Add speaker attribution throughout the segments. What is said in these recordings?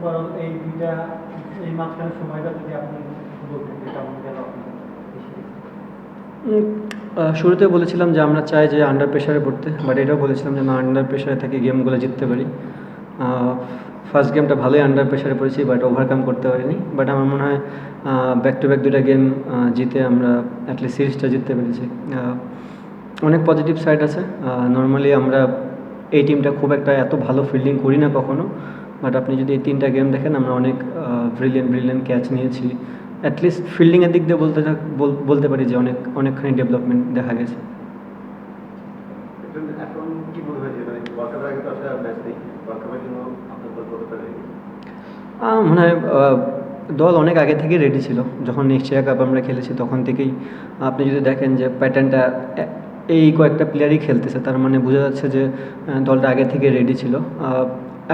Speaker 1: Overall এই দুইটা, এই মাঝখানে সময়টা যদি আপনি
Speaker 2: শুরুতে বলেছিলাম যে আমরা চাই যে আন্ডার প্রেশারে পড়তে বাট এটাও বলেছিলাম যে না আন্ডার প্রেশারে থেকে গেমগুলো জিততে পারি। ফার্স্ট গেমটা ভালোই আন্ডার প্রেশারে পড়েছি বাট ওভারকাম করতে পারিনি। বাট আমার মনে হয় ব্যাক টু ব্যাক দুটা গেম জিতে আমরা অ্যাটলিস্ট সিরিজটা জিততে পেরেছি। অনেক পজিটিভ সাইড আছে। নর্মালি আমরা এই টিমটা খুব একটা এত ভালো ফিল্ডিং করি না কখনো। বাট আপনি যদি এই তিনটা গেম দেখেন আমরা অনেক ব্রিলিয়েন্ট ব্রিলিয়েন্ট ক্যাচ নিয়েছি। অ্যাটলিস্ট ফিল্ডিংয়ের দিক দিয়ে বলতে বল- বলতে পারি যে অনেক অনেকখানি ডেভেলপমেন্ট দেখা গেছে।
Speaker 3: মনে হয় মানে দল
Speaker 2: হয় দল অনেক আগে থেকেই রেডি ছিল। যখন এশিয়া কাপ আমরা খেলেছি তখন থেকেই আপনি যদি দেখেন যে প্যাটার্নটা এই কয়েকটা প্লেয়ারই খেলতেছে তার মানে বোঝা যাচ্ছে যে দলটা আগে থেকে রেডি ছিল।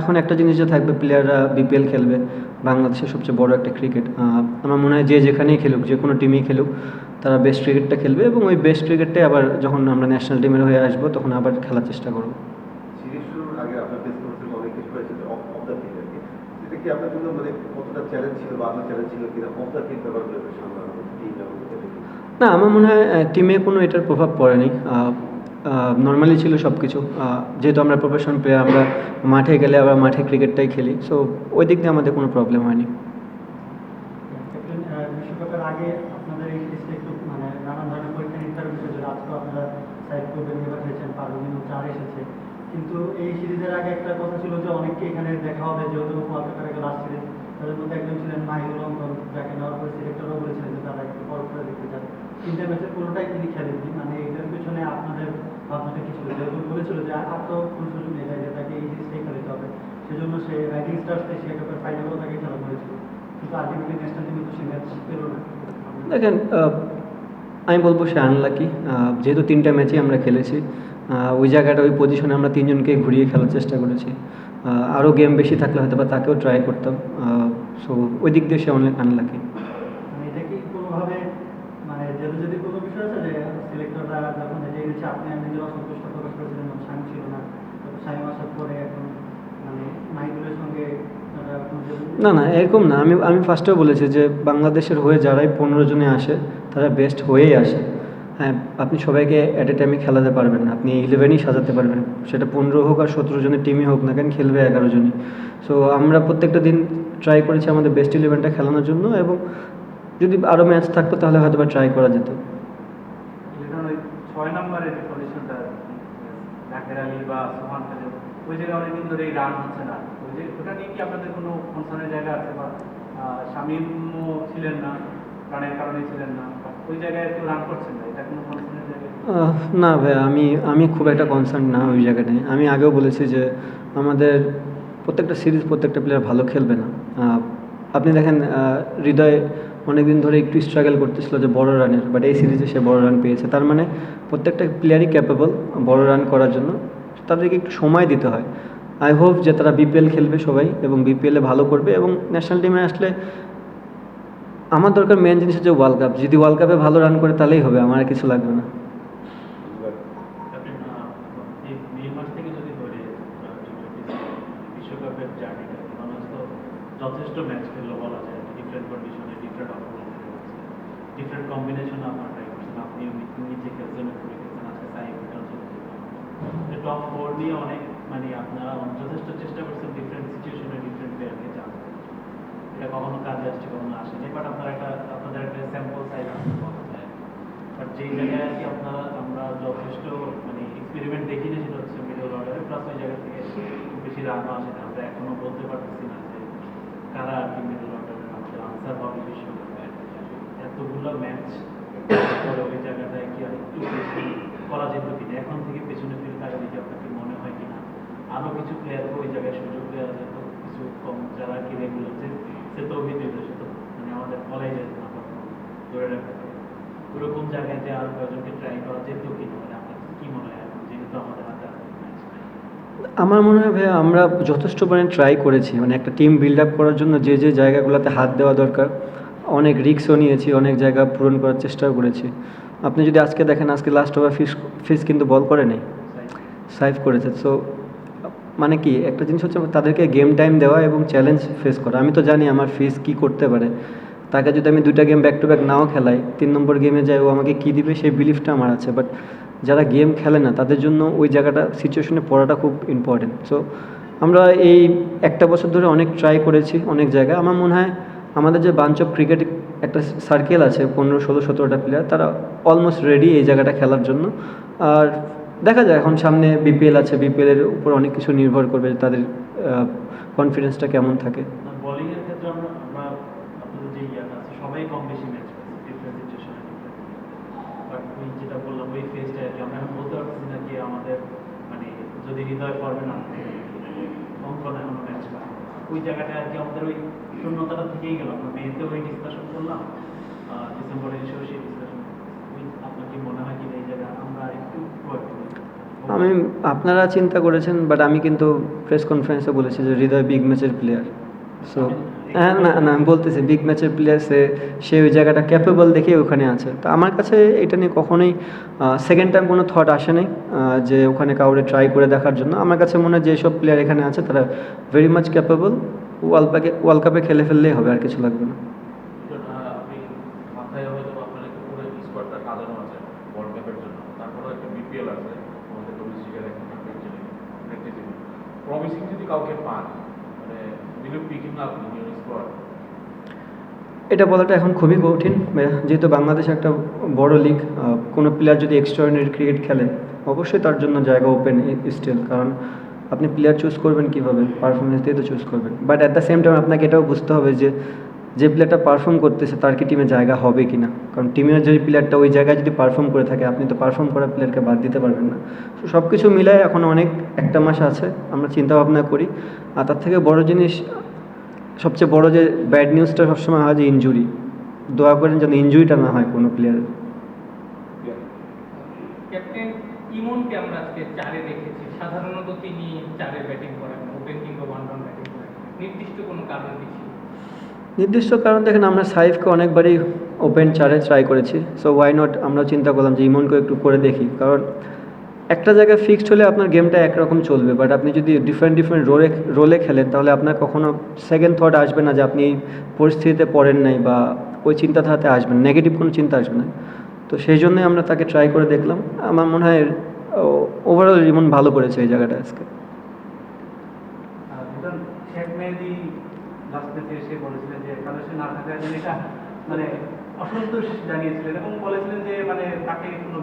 Speaker 2: এখন একটা জিনিস যে থাকবে প্লেয়াররা বিপিএল খেলবে বাংলাদেশের সবচেয়ে বড় একটা ক্রিকেট আমার মনে হয় যে যেখানেই খেলুক যে কোনো টিমেই খেলুক তারা বেস্ট ক্রিকেটটা খেলবে এবং ওই বেস্ট ক্রিকেটটাই আবার যখন আমরা ন্যাশনাল টিমের হয়ে আসব তখন আবার খেলার চেষ্টা করব।
Speaker 3: মানে
Speaker 2: না আমার মনে হয় টিমে কোনো এটার প্রভাব পড়েনি। নর্মালি ছিল সব কিছু যেহেতু আমরা প্রফেশন প্লেয়ার আমরা মাঠে গেলে আবার মাঠে ক্রিকেটটাই খেলি। সো ওই দিক দিয়ে আমাদের কোনো প্রবলেম হয়নি।
Speaker 1: মানে কিন্তু এই সিরিজের আগে একটা কথা ছিল যে, অনেককে এখানে দেখা হবে, যেহেতু কাপের আগে লাস্ট সিরিজ তাদের মধ্যে একজন ছিলেন মাহিদুল অঙ্কন যাকে নেওয়ার পরে সিলেক্টরও বলেছিলেন যে, তারা একটু পর করে দেখতে চান তিনটা ম্যাচের কোনোটাই তিনি খেলেননি। মানে এটার পিছনে আপনাদের ভাবনাটা কি ছিল যেহেতু বলেছিল যে আর তো কোনো সুযোগ নেই যে তাকে এই সিরিজটাই খেলতে হবে। সেজন্য সে রাইডিং স্টার্স এশিয়া কাপের ফাইনালও তাকে খেলা করেছিল কিন্তু আলটিমেটলি ন্যাশনাল টিমে তো সে ম্যাচ পেল না।
Speaker 2: দেখেন আমি বলব সে আনলাকি যেহেতু তিনটা ম্যাচই আমরা খেলেছি ওই জায়গাটা, ওই পজিশনে আমরা তিনজনকে ঘুরিয়ে খেলার চেষ্টা করেছি। আরও গেম বেশি থাকলে হয়তো বা তাকেও ট্রাই করতাম। সো ওই দিক দিয়ে সে অনেক আনলাকি
Speaker 1: মানে এটা কি কোনোভাবে মানে যদি যদি কোনো বিষয় আছে যে সিলেক্টররা যখন যে এনেছে আপনি আমি নিজের অসন্তুষ্ট প্রকাশ করেছিলেন সাইম ছিল না তারপর সাইম আসার পরে এখন মানে মাহিদুলের সঙ্গে তারা এখন যে-
Speaker 2: না না, এরকম না। আমি আমি ফার্স্টেও বলেছি যে, বাংলাদেশের হয়ে যারাই পনেরো জনে আসে, তারা বেস্ট হয়েই আসে। হ্যাঁ আপনি সবাইকে অ্যাট এ টাইমে খেলাতে পারবেন না। আপনি ইলেভেনই সাজাতে পারবেন। সেটা পনেরো হোক আর সতেরো জনের টিমই হোক না কেন, খেলবে এগারো জনই। সো আমরা প্রত্যেকটা দিন ট্রাই করেছি আমাদের বেস্ট ইলেভেনটা খেলানোর জন্য এবং যদি আরও ম্যাচ থাকতো, তাহলে হয়তো বা ট্রাই করা যেত।
Speaker 4: বা ওই জায়গায় ধরে রান হচ্ছে না। ওই যে, ওটা নিয়ে কি আপনাদের কোনো জায়গা আছে বা ছিলেন না ছিলেন না ওই জায়গায় রান করছেন না?
Speaker 2: ভাই, আমি আমি খুব একটা কনসার্ন না ওই জায়গাটায় আমি আগেও বলেছি যে, আমাদের প্রত্যেকটা সিরিজ প্রত্যেকটা প্লেয়ার ভালো খেলবে না। আপনি দেখেন হৃদয় অনেকদিন ধরে একটু স্ট্রাগল করতেছিল যে বড় রানের বাট এই সিরিজে সে বড় রান পেয়েছে তার মানে প্রত্যেকটা প্লেয়ারই ক্যাপেবল বড় রান করার জন্য তাদেরকে একটু সময় দিতে হয় আই হোপ যে তারা বিপিএল খেলবে সবাই এবং বিপিএলে ভালো করবে এবং ন্যাশনাল টিমে আসলে আমার দরকার মেন জিনিস হচ্ছে ওয়ার্ল্ড কাপ যদি ওয়ার্ল্ড কাপে ভালো রান করে তাহলেই হবে আমার কিছু লাগবে না
Speaker 5: যথেষ্ট ম্যাচ খেললো বলা যায় ডিফারেন্ট কন্ডিশনে ডিফারেন্ট অপোনেন্টের ডিফারেন্ট কম্বিনেশন আপনার ট্রাই করছেন আপনি নিজে খেলছেন উপরে খেলছেন আজকে সাই টপ ফোর নিয়ে অনেক মানে আপনারা যথেষ্ট চেষ্টা করছেন ডিফারেন্ট সিচুয়েশনে ডিফারেন্ট প্লেয়ারকে চান এটা কখনো কাজে আসছে, কখনো আসেনি বাট আপনার একটা, আপনাদের একটা স্যাম্পল সাইজ আছে বাট যেই জায়গায় আর কি আপনারা, আমরা যথেষ্ট মানে এক্সপেরিমেন্ট দেখি যে সেটা হচ্ছে মিডল অর্ডারে প্লাস ওই জায়গা থেকে বেশি রানও আসে না আমরা এখনও বলতে পারতেছি না যে কারা আর কি মিডল আমাদের আনসার হবে বিশ্বকাপে এতগুলো ম্যাচ পরে ওই জায়গাটায় কি একটু বেশি করা যেত কিনা, এখন থেকে পেছনে ফিরে তাকা দেখি আপনার কি মনে হয় কিনা? আরও কিছু প্লেয়ারকে ওই জায়গায় সুযোগ দেওয়া যেত, কিছু কম যারা কি রেগুলার যে, সে তো অভিযোগ মানে আমাদের যেত না ধরে রাখতে ওরকম জায়গায় যে আর কয়েকজনকে ট্রাই করা যেত কি মানে আপনার কি মনে হয় যেহেতু আমাদের হাতে আর কোনো match নাই।
Speaker 2: আমার মনে হয় ভাইয়া, আমরা যথেষ্ট পরিমাণে ট্রাই করেছি। মানে একটা টিম বিল্ড আপ করার জন্য যে যে জায়গাগুলোতে হাত দেওয়া দরকার, অনেক রিস্কও নিয়েছি, অনেক জায়গা পূরণ করার চেষ্টাও করেছি। আপনি যদি আজকে দেখেন, আজকে লাস্ট ওভার ফিস ফিস কিন্তু বল করে নেই। সাইভ করেছে। সো মানে কি, একটা জিনিস হচ্ছে তাদেরকে গেম টাইম দেওয়া এবং চ্যালেঞ্জ ফেস করা। আমি তো জানি আমার ফিস কি করতে পারে। তাকে যদি আমি দুইটা গেম ব্যাক টু ব্যাক নাও খেলাই, তিন নম্বর গেমে যাই, ও আমাকে কী দিবে সেই বিলিফটা আমার আছে। বাট যারা গেম খেলে না, তাদের জন্য ওই জায়গাটা সিচুয়েশনে পড়াটা খুব ইম্পর্টেন্ট সো আমরা এই একটা বছর ধরে অনেক ট্রাই করেছি অনেক জায়গায়। আমার মনে হয় আমাদের যে বাঞ্চ অফ ক্রিকেট একটা সার্কেল আছে, পনেরো, ষোলো, সতেরোটা প্লেয়ার তারা অলমোস্ট রেডি এই জায়গাটা খেলার জন্য। আর দেখা যায়, এখন সামনে বিপিএল আছে বিপিএলের উপর অনেক কিছু নির্ভর করবে তাদের কনফিডেন্সটা কেমন থাকে
Speaker 5: বোলিং এর ক্ষেত্রে আমরা আমরা আপনাদের যে ইয়াটা আছে সবাই কম বেশি ম্যাচ করেছে ডিফারেন্ট সিচুয়েশনে বাট ওই যেটা বললাম ওই ফেজটা আর কি আমরা এখন বলতে পারতেছি না যে আমাদের মানে যদি হৃদয় পড়বে না। অঙ্কনে এখনও ম্যাচ ওই জায়গাটা আর কি আমাদের ওই শূন্যতাটা থেকেই গেল। আমরা মেয়েতে ওই ডিসকাশন করলাম ডিসেম্বরের ডিসেম্বরে এসেও সেই ডিসকাশন আপনার কি মনে হয় কি এই জায়গা আমরা একটু
Speaker 2: আমি আপনারা চিন্তা করেছেন বাট আমি কিন্তু প্রেস কনফারেন্সে বলেছি যে হৃদয় বিগ ম্যাচের প্লেয়ার সো না না, আমি বলতেছি বিগ ম্যাচের প্লেয়ার সে ওই জায়গাটা ক্যাপেবল দেখে ওখানে আছে। তো আমার কাছে এটা নিয়ে কখনোই সেকেন্ড টাইম কোনো থট আসে নাই যে ওখানে কাউরে ট্রাই করে দেখার জন্য। আমার কাছে মনে হয় যেসব প্লেয়ার এখানে আছে, তারা ভেরি মাচ ক্যাপেবল ওয়ার্ল্ড কাপে ওয়ার্ল্ড কাপে খেলে ফেললেই হবে, আর কিছু লাগবে না।
Speaker 6: প্রমিসিং যদি কাউকে পান মানে বিলু পিকিং
Speaker 2: এটা বলাটা এখন খুবই কঠিন। যেহেতু বাংলাদেশ একটা বড় লিগ কোনো প্লেয়ার যদি এক্সট্রাঅর্ডিনারি ক্রিকেট খেলে, অবশ্যই তার জন্য জায়গা ওপেন স্টিল কারণ আপনি প্লেয়ার চুজ করবেন কীভাবে পারফরমেন্স দিয়ে তো চুজ করবেন। But at the same time আপনাকে এটাও বুঝতে হবে যে যে প্লেয়ারটা পারফর্ম করতেছে, তার কি টিমে জায়গা হবে কি না কারণ টিমের যদি প্লেয়ারটা ওই জায়গায় যদি পারফর্ম করে থাকে, আপনি তো পারফর্ম করা প্লেয়ারকে বাদ দিতে পারবেন না। তো সব কিছু মিলায় এখন অনেক, একটা মাস আছে, আমরা চিন্তা ভাবনা করি। আর তার থেকে বড় জিনিস সবচেয়ে বড় যে ব্যাড নিউজটা সবসময় হয় যে ইঞ্জুরি দোয়া করেন যেন ইনজুরিটা না হয় কোনো প্লেয়ারের
Speaker 7: ক্যাপ্টেন ইমনকে আমরা আজকে চারে দেখেছি। সাধারণত তিনি চারে ব্যাটিং করেন ওপেন কিংবা ওয়ান ডাউন ব্যাটিং করেন। নির্দিষ্ট কোনো কারণ কি
Speaker 2: নির্দিষ্ট কারণ দেখেন আমরা সাইফকে অনেকবারই ওপেন চারে ট্রাই করেছি। সো ওয়াই নট আমরা চিন্তা করলাম যে ইমনকে একটু করে দেখি। কারণ একটা জায়গায় ফিক্সড হলে আপনার গেমটা একরকম চলবে বাট আপনি যদি ডিফারেন্ট ডিফারেন্ট রোলে রোলে খেলেন, তাহলে আপনার কখনো সেকেন্ড থট আসবে না যে আপনি এই পরিস্থিতিতে পড়েন নাই বা ওই চিন্তাধারাতে আসবেন নেগেটিভ কোনো চিন্তা আসবে না। তো সেই জন্যই আমরা তাকে ট্রাই করে দেখলাম। আমার মনে হয় ওভারঅল ইমন ভালো করেছে এই জায়গাটা আজকে।
Speaker 4: মানে অসন্তোষ জানিয়েছিলেন এবং বলেছিলেন যে মানে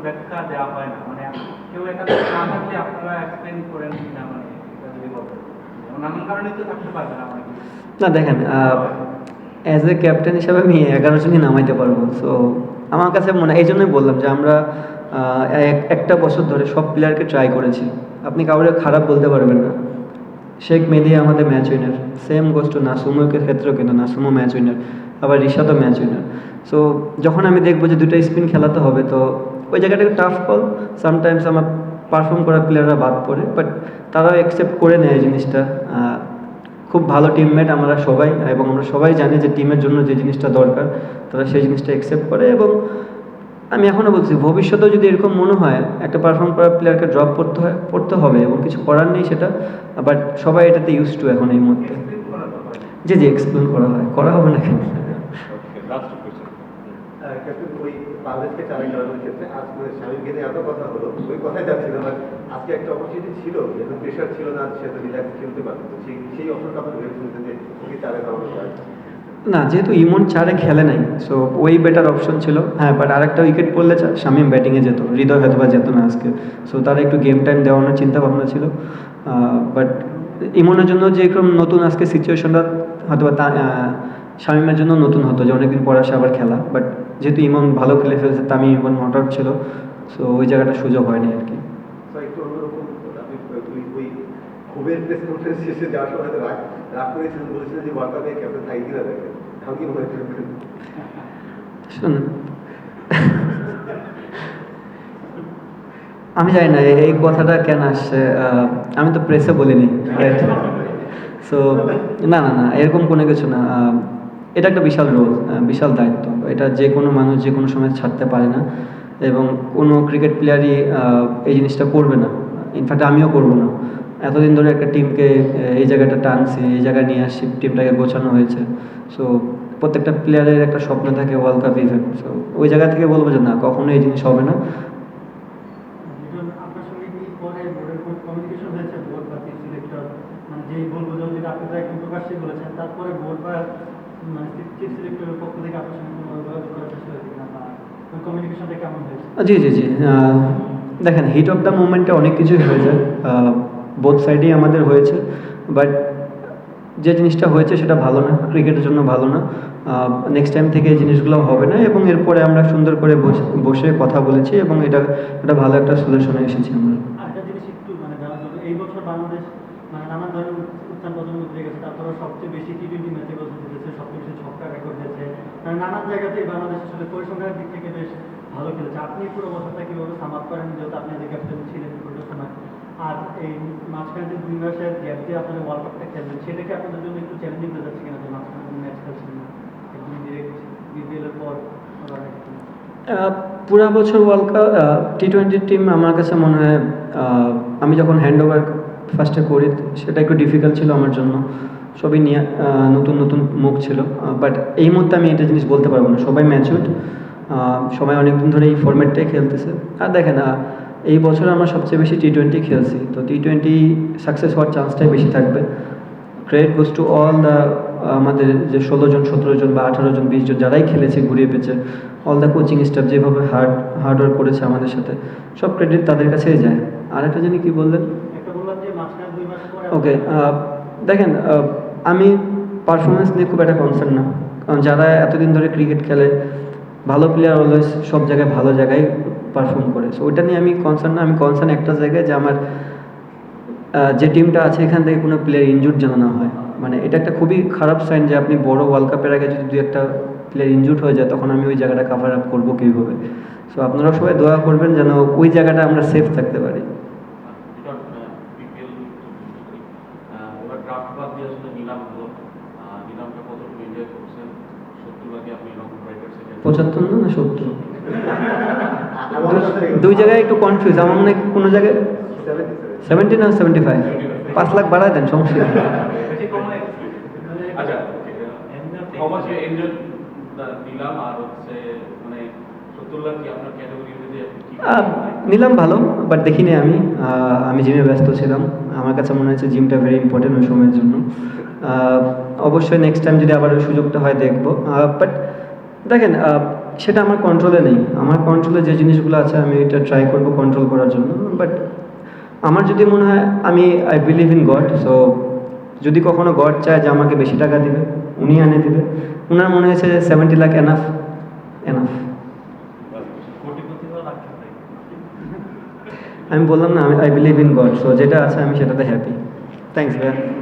Speaker 4: ব্যাখ্যা দেওয়া হয় না। মানে কেউ একাদশে না থাকলে আপনারা এক্সপ্লেন করেন কি না মানে এটা নানান কারণে তো থাকতে পারবে না
Speaker 2: না, দেখেন অ্যাজ এ ক্যাপ্টেন হিসাবে আমি এগারো জনই নামাইতে পারব। সো আমার কাছে মনে এই জন্যই বললাম যে আমরা এক- একটা বছর ধরে সব প্লেয়ারকে ট্রাই করেছি। আপনি কাউরে খারাপ বলতে পারবেন না। শেখ মেদি আমাদের match winner same goes to নাসুমোর ক্ষেত্রেও কিন্তু নাসুমো ম্যাচ উইনার আবার রিশাদও ম্যাচ উইনার সো যখন আমি দেখব যে দুটো স্পিন খেলাতে হবে, তো ওই জায়গাটা টাফ কল সামটাইমস আমার পারফর্ম করা প্লেয়াররা বাদ পড়ে বাট তারাও অ্যাকসেপ্ট করে নেয় এই জিনিসটা। খুব ভালো টিমমেট আমরা সবাই, এবং আমরা সবাই জানি যে টিমের জন্য যে জিনিসটা দরকার, তারা সেই জিনিসটা অ্যাকসেপ্ট করে, এবং আমি এখনও বলছি, ভবিষ্যতেও যদি এরকম মনে হয়, একটা পারফর্ম করা প্লেয়ারকে ড্রপ করতে হয় পড়তে হবে, এবং কিছু করার নেই সেটা বাট সবাই এটাতে ইউজ টু এখন এই মুহূর্তে। জি জি এক্সপ্লেন করা হয়। করা হবে না কেন
Speaker 6: লাস্ট কোয়েশ্চেন
Speaker 3: ক্যাপ্টেন ওই বাংলাদেশকে চালাই করানোর ক্ষেত্রে আজ মানে স্বামীকে এত কথা হলো, ওই কথাই যাচ্ছিল না আজকে একটা অপরচুনিটি ছিল, যেহেতু প্রেশার ছিল না, সে তো রিল্যাক্স খেলতে পারতো। সেই সেই অপশনটা আপনি ভেবেছিলেন যে ওকে চালে করানো
Speaker 2: না, যেহেতু ইমন চারে খেলে নাই সো ওই বেটার অপশন ছিল। হ্যাঁ বাট আরেকটা উইকেট পড়লে শামীম ব্যাটিংয়ে যেত, হৃদয় হয়তো বা যেত না আজকে। সো তার একটু গেম টাইম দেওয়ানোর চিন্তা ভাবনা ছিল বাট ইমনের জন্য যে এরকম নতুন আজকে সিচুয়েশনটা হয়তো বা শামীমের জন্য নতুন হতো, যে অনেকদিন পর আসে আবার খেলা। বাট যেহেতু ইমন ভালো খেলে ফেলছে তামিম ইমন নট আউট ছিল সো ওই জায়গাটা সুযোগ হয়নি আর কি।
Speaker 3: তো একটু ওই ওই প্রেস কনফারেন্স শেষে যাওয়ার সময় হয়তো রাগ রাগ করেছিলেন বলেছিলেন যে ক্যাপ্টেন থাকি দেখেন আমি কি মনে করবেন
Speaker 2: শুনুন আমি জানি না এই- কথাটা কেন আসছে আমি তো প্রেসে বলিনি রাইট সো না না না এরকম কোনো কিছু না এটা একটা বিশাল রোল বিশাল দায়িত্ব। এটা যে কোনো মানুষ যে কোনো সময় ছাড়তে পারে না এবং কোনো ক্রিকেট প্লেয়ারই এই জিনিসটা করবে না। ইনফ্যাক্ট আমিও করব না। এতদিন ধরে একটা টিমকে এই জায়গাটা টানছি, এই জায়গায় নিয়ে আসছি টিমটাকে গোছানো হয়েছে। সো প্রত্যেকটা প্লেয়ারের একটা স্বপ্ন থাকে ওয়ার্ল্ড কাপ ইভেন্ট সো ওই জায়গা থেকে বলব যে না কখনো এই জিনিস হবে না
Speaker 1: লিটন, আপনার সঙ্গে কি পরে বোর্ডের কোনো কমিউনিকেশন হয়েছে বোর্ড বা চিফ সিলেক্টর মানে যেই বলগুলো যেটা আপনি তো একদম প্রকাশ্যে বলেছেন তারপরে বোর্ড বা মানে চিফ সিলেক্টরের পক্ষ থেকে আপনার সঙ্গে কোনো যোগাযোগ করার চেষ্টা হয়েছে কিনা বা ওই কমিউনিকেশনটা কেমন হয়েছে
Speaker 2: জি জি জি দেখেন হিট অফ দ্য মুভমেন্টে অনেক কিছুই হয়ে যায়। বোথ সাইডেই আমাদের হয়েছে বাট যে জিনিসটা হয়েছে সেটা ভালো না ক্রিকেটের জন্য ভালো না। নেক্সট টাইম থেকে এই জিনিসগুলো হবে না এবং এরপরে আমরা সুন্দর করে বসে- কথা বলেছি এবং এটা এটা ভালো একটা সলিউশনে এসেছি আমরা।
Speaker 1: মানে এই বছর বাংলাদেশ মানে নানান ধরনের উত্থান পতন উঠে গেছে তারপরে সবচেয়ে বেশি টি টোয়েন্টি ম্যাচে গোল জিতেছে সবচেয়ে বেশি ছক্কা রেকর্ড দিয়েছে মানে নানান জায়গাতেই বাংলাদেশ আসলে পরিসংখ্যানের দিক থেকে বেশ ভালো খেলেছে। আপনি পুরো বছরটা কীভাবে সামাপ করেন? যেহেতু আপনি যে ক্যাপ্টেন ছিলেন পুরো সময় আর এই মাঝখানে যে দুই মাসের গ্যাপ দিয়ে আপনারা ওয়ার্ল্ড কাপটা খেলবেন সেটা কি আপনাদের জন্য একটু চ্যালেঞ্জিং হয়ে যাচ্ছে কিনা যে মাঝখানে ম্যাচ খেলছেন না? একদম ডিরেক্ট বিপিএল এর পর
Speaker 2: পুরা বছর world cup T twenty team আমার কাছে মনে হয় আমি যখন হ্যান্ড ওভার ফার্স্টে করি, সেটা একটু ডিফিকাল্ট ছিল আমার জন্য। সবই নিয়ে নতুন নতুন মুখ ছিল। বাট এই মুহূর্তে আমি এটা জিনিস বলতে পারব না। সবাই ম্যাচুড সবাই অনেকদিন ধরে এই ফরম্যাটটাই খেলতেছে। আর দেখেন এই বছর আমরা সবচেয়ে বেশি টি টোয়েন্টি খেলছি। তো টি টোয়েন্টি সাকসেস হওয়ার চান্সটাই বেশি থাকবে। Credit goes to all the আমাদের যে ষোলো জন সতেরো জন বা আঠারো জন বিশ জন যারাই খেলেছে ঘুরিয়ে পেয়েছে অল দ্য কোচিং স্টাফ যেভাবে হার্ড হার্ড ওয়ার্ক করেছে আমাদের সাথে সব ক্রেডিট তাদের কাছেই যায়। আর একটা জিনিস কি বললেন? ওকে দেখেন আমি পারফরমেন্স নিয়ে খুব একটা কনসার্ন না। কারণ যারা এতদিন ধরে ক্রিকেট খেলে, ভালো প্লেয়ার অলওয়েজ সব জায়গায় ভালো জায়গায় পারফর্ম করে। সো ওইটা নিয়ে আমি কনসার্ন না। আমি কনসার্ন একটা জায়গায় যে আমার যে টিমটা আছে, এখান থেকে কোনো প্লেয়ার ইনজুর্ড যেন না হয়। মানে এটা একটা খুবই খারাপ সাইন যে আপনি বড় ওয়ার্ল্ড কাপের আগে যদি দু একটা প্লেয়ার ইনজুর্ড হয়ে যায়, তখন আমি ওই জায়গাটা কাভার আপ করব কীভাবে? সো আপনারা সবাই দোয়া করবেন যেন ওই জায়গাটা আমরা সেফ থাকতে পারি
Speaker 6: যেটা বিপিএল এবার ড্রাফট বাদ দিয়ে আসলে নিলাম হলো আহ, নিলামটা কতটুকু এনজয় করছেন সত্তর ভাগে আপনি রকম রাইটার্স
Speaker 2: পঁচাত্তর না না সত্তর দুই জায়গায় একটু কনফিউজ আমার মনে হয় কোনো জায়গায় সেভেন্টি না সেভেন্টি ফাইভ পাঁচ লাখ বাড়ায় দেন সমস্যা।
Speaker 6: আচ্ছা নিলাম মানে
Speaker 2: নিলাম ভালো বাট দেখিনি আমি। আহ, আমি জিমে ব্যস্ত ছিলাম। আমার কাছে মনে হয়েছে জিমটা ভেরি ইম্পর্টেন্ট ওই সময়ের জন্য। আহ, অবশ্যই নেক্সট টাইম যদি আবার ওই সুযোগটা হয় দেখব। বাট দেখেন আহ, সেটা আমার কন্ট্রোলে নেই। আমার কন্ট্রোলে যে জিনিসগুলো আছে, আমি এটা ট্রাই করব কন্ট্রোল করার জন্য। বাট আমার যদি মনে হয়, আমি I believe in God so যদি কখনো গড চায় যে আমাকে বেশি টাকা দিবে, উনি এনে দিবে। ওনার মনে হয়েছে সেভেন্টি লাখ এনাফ এনাফ আমি বললাম না I believe in God so যেটা আছে আমি সেটাতে হ্যাপি থ্যাংকস ভাইয়া।